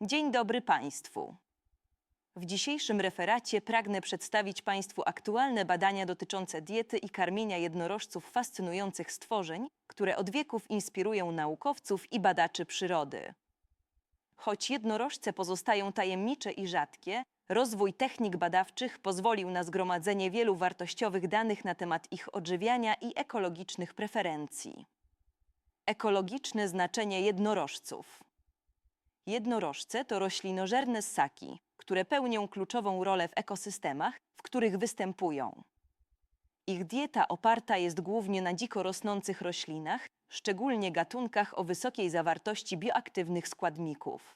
Dzień dobry Państwu. W dzisiejszym referacie pragnę przedstawić Państwu aktualne badania dotyczące diety i karmienia jednorożców fascynujących stworzeń, które od wieków inspirują naukowców i badaczy przyrody. Choć jednorożce pozostają tajemnicze i rzadkie, rozwój technik badawczych pozwolił na zgromadzenie wielu wartościowych danych na temat ich odżywiania i ekologicznych preferencji. Ekologiczne znaczenie jednorożców. Jednorożce to roślinożerne ssaki, które pełnią kluczową rolę w ekosystemach, w których występują. Ich dieta oparta jest głównie na dziko rosnących roślinach, szczególnie gatunkach o wysokiej zawartości bioaktywnych składników.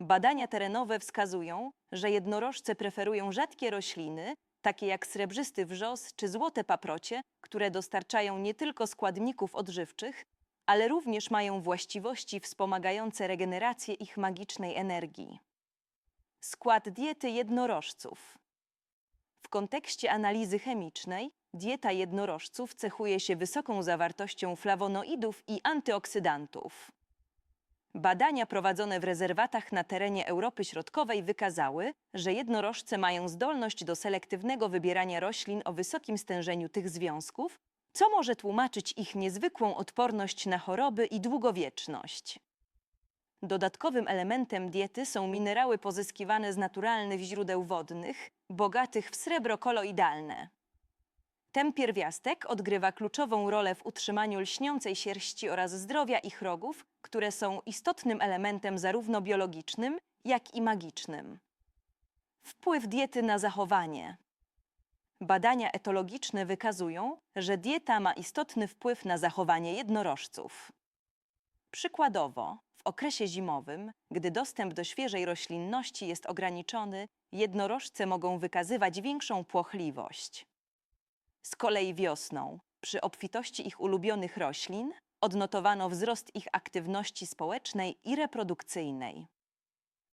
Badania terenowe wskazują, że jednorożce preferują rzadkie rośliny, takie jak srebrzysty wrzos czy złote paprocie, które dostarczają nie tylko składników odżywczych, ale również mają właściwości wspomagające regenerację ich magicznej energii. Skład diety jednorożców. W kontekście analizy chemicznej, dieta jednorożców cechuje się wysoką zawartością flawonoidów i antyoksydantów. Badania prowadzone w rezerwatach na terenie Europy Środkowej wykazały, że jednorożce mają zdolność do selektywnego wybierania roślin o wysokim stężeniu tych związków, co może tłumaczyć ich niezwykłą odporność na choroby i długowieczność. Dodatkowym elementem diety są minerały pozyskiwane z naturalnych źródeł wodnych, bogatych w srebro koloidalne. Ten pierwiastek odgrywa kluczową rolę w utrzymaniu lśniącej sierści oraz zdrowia ich rogów, które są istotnym elementem zarówno biologicznym, jak i magicznym. Wpływ diety na zachowanie. Badania etologiczne wykazują, że dieta ma istotny wpływ na zachowanie jednorożców. Przykładowo, w okresie zimowym, gdy dostęp do świeżej roślinności jest ograniczony, jednorożce mogą wykazywać większą płochliwość. Z kolei wiosną, przy obfitości ich ulubionych roślin, odnotowano wzrost ich aktywności społecznej i reprodukcyjnej.